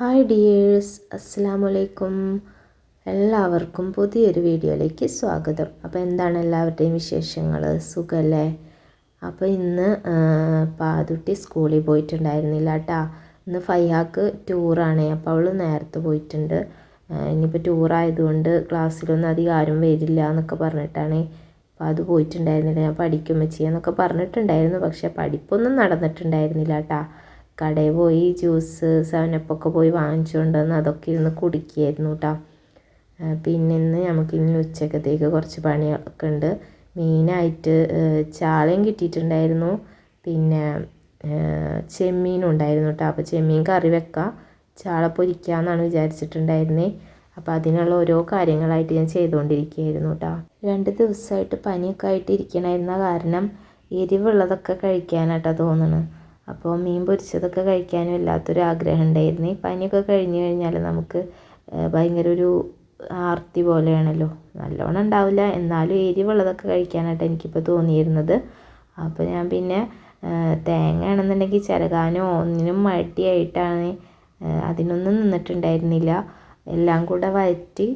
Hi dears അസ്സാം വലൈക്കും എല്ലാവർക്കും പുതിയൊരു വീഡിയോയിലേക്ക് സ്വാഗതം. അപ്പോൾ എന്താണ് എല്ലാവരുടെയും വിശേഷങ്ങൾ സുഖമല്ലേ അപ്പോൾ ഇന്ന് പാതുട്ടി സ്കൂളിൽ പോയിട്ടുണ്ടായിരുന്നില്ല കേട്ടോ ഇന്ന് ഫയ്യാക്ക് ടൂറാണ്. അപ്പോൾ അവൾ നേരത്തെ പോയിട്ടുണ്ട്. ഇനിയിപ്പോൾ ടൂറായതുകൊണ്ട് ക്ലാസ്സിലൊന്നും അധികം ആരും വരില്ല എന്നൊക്കെ പറഞ്ഞിട്ടാണ്. അപ്പോൾ അത് പോയിട്ടുണ്ടായിരുന്നില്ല. ഞാൻ പഠിക്കും ചെയ്യാന്നൊക്കെ പറഞ്ഞിട്ടുണ്ടായിരുന്നു. പക്ഷേ പഠിപ്പൊന്നും നടന്നിട്ടുണ്ടായിരുന്നില്ല കേട്ടോ കടയിൽ പോയി ജ്യൂസ് സെവനപ്പൊക്കെ പോയി വാങ്ങിച്ചുകൊണ്ട് വന്ന് അതൊക്കെ ഇരുന്ന് കുടിക്കുകയായിരുന്നു കേട്ടോ പിന്നെ ഇന്ന് നമുക്ക് ഇനി ഉച്ചക്കത്തേക്ക് കുറച്ച് പണിയൊക്കെ ഉണ്ട്. മെയിനായിട്ട് ചാളയും കിട്ടിയിട്ടുണ്ടായിരുന്നു. പിന്നെ ചെമ്മീനും ഉണ്ടായിരുന്നു കേട്ടോ അപ്പോൾ ചെമ്മീൻ കറി വെക്കാം. ചാള പൊരിക്കാമെന്നാണ് വിചാരിച്ചിട്ടുണ്ടായിരുന്നത് അപ്പോൾ അതിനുള്ള ഓരോ കാര്യങ്ങളായിട്ട് ഞാൻ ചെയ്തുകൊണ്ടിരിക്കുകയായിരുന്നു കേട്ടോ രണ്ട് ദിവസമായിട്ട് പനിയൊക്കെ ആയിട്ട് ഇരിക്കണമായിരുന്ന കാരണം എരിവുള്ളതൊക്കെ കഴിക്കാനായിട്ടാണ് തോന്നുന്നത് അപ്പോൾ മീൻ പൊരിച്ചതൊക്കെ കഴിക്കാനും വല്ലാത്തൊരു ആഗ്രഹം ഉണ്ടായിരുന്നു. പനിയൊക്കെ കഴിഞ്ഞ് കഴിഞ്ഞാൽ നമുക്ക് ഭയങ്കര ഒരു ആർത്തി പോലെയാണല്ലോ. നല്ലോണം ഉണ്ടാവില്ല. എന്നാലും എരിവുള്ളതൊക്കെ കഴിക്കാനായിട്ട് എനിക്കിപ്പോൾ തോന്നിയിരുന്നത്. അപ്പോൾ ഞാൻ പിന്നെ തേങ്ങ ആണെന്നുണ്ടെങ്കിൽ ചിരകാനോ ഒന്നിനും മടിയായിട്ടാണ് ഏഹ് അതിനൊന്നും നിന്നിട്ടുണ്ടായിരുന്നില്ല. എല്ലാം കൂടെ വഴറ്റി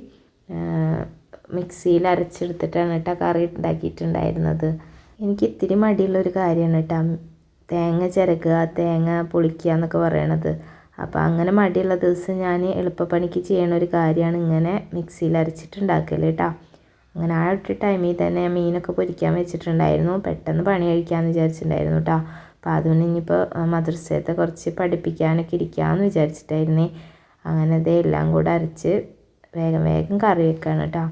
മിക്സിയിൽ അരച്ചെടുത്തിട്ടാണ് കേട്ടോ കറി ഉണ്ടാക്കിയിട്ടുണ്ടായിരുന്നത്. എനിക്ക് ഇത്തിരി മടിയുള്ളൊരു കാര്യമാണ് കേട്ടോ. തേങ്ങ ചിരകുക തേങ്ങ പൊളിക്കുക എന്നൊക്കെ പറയണത്. അപ്പോൾ അങ്ങനെ മടിയുള്ള ദിവസം ഞാൻ എളുപ്പപ്പണിക്ക് ചെയ്യണ ഒരു കാര്യമാണ് ഇങ്ങനെ മിക്സിയിൽ അരച്ചിട്ടുണ്ടാക്കൽ കേട്ടോ അങ്ങനെ ആ ഒരു ടൈമിൽ തന്നെ മീനൊക്കെ പൊരിക്കാൻ വെച്ചിട്ടുണ്ടായിരുന്നു. പെട്ടെന്ന് പണി കഴിക്കാമെന്ന് വിചാരിച്ചിട്ടുണ്ടായിരുന്നു കേട്ടോ അപ്പോൾ അതുകൊണ്ട് ഇനിയിപ്പോൾ മദ്രസത്തെ കുറച്ച് പഠിപ്പിക്കാനൊക്കെ ഇരിക്കാമെന്ന് വിചാരിച്ചിട്ടായിരുന്നേ. അങ്ങനെ ഇതേ എല്ലാം കൂടെ അരച്ച് വേഗം വേഗം കറി വെക്കുകയാണ് കേട്ടോ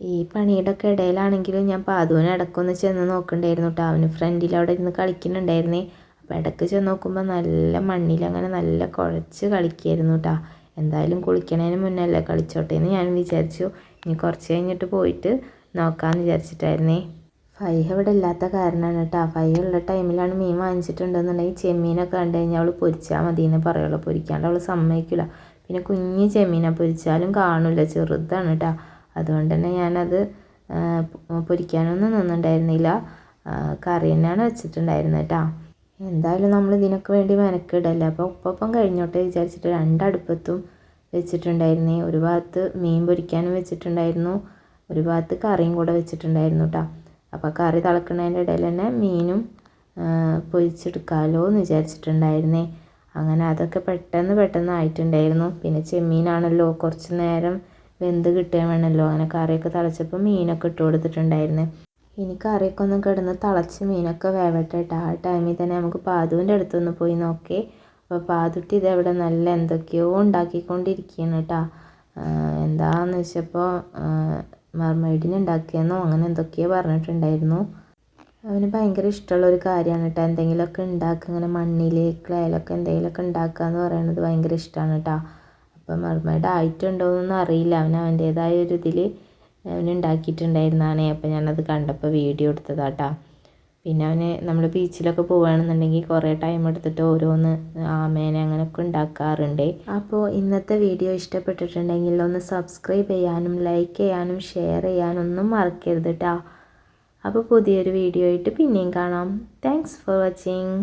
ഈ പണിയുടെ ഒക്കെ ഇടയിലാണെങ്കിലും ഞാൻ പാതുവിനെ ഇടയ്ക്കൊന്ന് ചെന്ന് നോക്കണ്ടായിരുന്നു കേട്ടോ അവന് ഫ്രണ്ടിൽ അവിടെ ഇരുന്ന് കളിക്കുന്നുണ്ടായിരുന്നേ. അപ്പോൾ ഇടയ്ക്ക് ചെന്ന് നോക്കുമ്പോൾ നല്ല മണ്ണിലങ്ങനെ നല്ല കുഴച്ച് കളിക്കായിരുന്നു കേട്ടോ എന്തായാലും കുളിക്കണതിന് മുന്നല്ലേ കളിച്ചോട്ടെ എന്ന് ഞാൻ വിചാരിച്ചു. ഇനി കുറച്ച് കഴിഞ്ഞിട്ട് പോയിട്ട് നോക്കാമെന്ന് വിചാരിച്ചിട്ടായിരുന്നേ. ഫൈഹ ഇവിടെ ഇല്ലാത്ത കാരണമാണ് കേട്ടോ ഫൈഹ ഉള്ള ടൈമിലാണ് മീൻ വാങ്ങിച്ചിട്ടുണ്ടെന്നുണ്ടെങ്കിൽ ചെമ്മീനൊക്കെ കണ്ടു കഴിഞ്ഞാൽ അവൾ പൊരിച്ചാൽ മതി എന്ന് പറയുള്ളൂ. പൊരിക്കാണ്ട് അവൾ സമ്മതിക്കില്ല പിന്നെ കുഞ്ഞ് ചെമ്മീനെ പൊരിച്ചാലും കാണില്ല ചെറുതാണ് കേട്ടോ അതുകൊണ്ട് തന്നെ ഞാനത് പൊരിക്കാനൊന്നും നിന്നുണ്ടായിരുന്നില്ല കറി തന്നെയാണ് വെച്ചിട്ടുണ്ടായിരുന്നത് കേട്ടോ. എന്തായാലും നമ്മൾ ഇതിനൊക്കെ വേണ്ടി മെനക്കിടല്ലേ? അപ്പോൾ ഉപ്പപ്പം കഴിഞ്ഞോട്ടെ വിചാരിച്ചിട്ട് രണ്ടടുപ്പത്തും വെച്ചിട്ടുണ്ടായിരുന്നേ. ഒരു ഭാഗത്ത് മീൻ പൊരിക്കാനും വെച്ചിട്ടുണ്ടായിരുന്നു. ഒരു ഭാഗത്ത് കറിയും കൂടെ വെച്ചിട്ടുണ്ടായിരുന്നു കേട്ടോ. അപ്പോൾ കറി തിളക്കുന്നതിന്റെ ഇടയിൽ തന്നെ മീനും പൊരിച്ചെടുക്കാമല്ലോ എന്ന് വിചാരിച്ചിട്ടുണ്ടായിരുന്നേ. അങ്ങനെ അതൊക്കെ പെട്ടെന്ന് പെട്ടെന്ന് ആയിട്ടുണ്ടായിരുന്നു. പിന്നെ ചെമ്മീനാണല്ലോ കുറച്ച് നേരം വെന്ത് കിട്ടാൻ വേണമല്ലോ അങ്ങനെ കറിയൊക്കെ തിളച്ചപ്പോൾ മീനൊക്കെ ഇട്ട് കൊടുത്തിട്ടുണ്ടായിരുന്നു. ഇനി കറിയൊക്കെ ഒന്ന് കിടന്ന് തിളച്ച് മീനൊക്കെ വേവട്ടെ കേട്ടോ ആ ടൈമിൽ തന്നെ നമുക്ക് പാതുവിന്റെ അടുത്തൊന്ന് പോയി നോക്കി. അപ്പോൾ പാതുട്ടി ഇതെവിടെ നല്ല എന്തൊക്കെയോ ഉണ്ടാക്കിക്കൊണ്ടിരിക്കുകയാണ് കേട്ടോ എന്താണെന്ന് വെച്ചപ്പോൾ മർമൈഡിന് ഉണ്ടാക്കിയെന്നോ അങ്ങനെ എന്തൊക്കെയോ പറഞ്ഞിട്ടുണ്ടായിരുന്നു. അവന് ഭയങ്കര ഇഷ്ടമുള്ള ഒരു കാര്യമാണ് കേട്ടോ എന്തെങ്കിലുമൊക്കെ ഉണ്ടാക്കുക ഇങ്ങനെ മണ്ണിൽ ക്ലേയിലൊക്കെ എന്തെങ്കിലുമൊക്കെ ഉണ്ടാക്കുക എന്ന് പറയുന്നത് ഭയങ്കര ഇഷ്ടമാണ് കേട്ടോ അപ്പം മർമൈഡ് ആയിട്ടുണ്ടോയെന്നൊന്നും അറിയില്ല. അവൻ അവന്റേതായ ഒരു ഇതിൽ അവൻ ഉണ്ടാക്കിയിട്ടുണ്ടായിരുന്നതാണ് അപ്പം ഞാനത് കണ്ടപ്പോൾ വീഡിയോ എടുത്തതാട്ടാ. പിന്നെ അവന് നമ്മൾ ബീച്ചിലൊക്കെ പോവുകയാണെന്നുണ്ടെങ്കിൽ കുറേ ടൈം എടുത്തിട്ട് ഓരോന്ന് ആമേനെ അങ്ങനെയൊക്കെ ഉണ്ടാക്കാറുണ്ട്. അപ്പോൾ ഇന്നത്തെ വീഡിയോ ഇഷ്ടപ്പെട്ടിട്ടുണ്ടെങ്കിൽ ഒന്ന് സബ്സ്ക്രൈബ് ചെയ്യാനും ലൈക്ക് ചെയ്യാനും ഷെയർ ചെയ്യാനും ഒന്നും മറക്കരുത് കേട്ടോ അപ്പോൾ പുതിയൊരു വീഡിയോ ആയിട്ട് പിന്നെയും കാണാം. Thanks for watching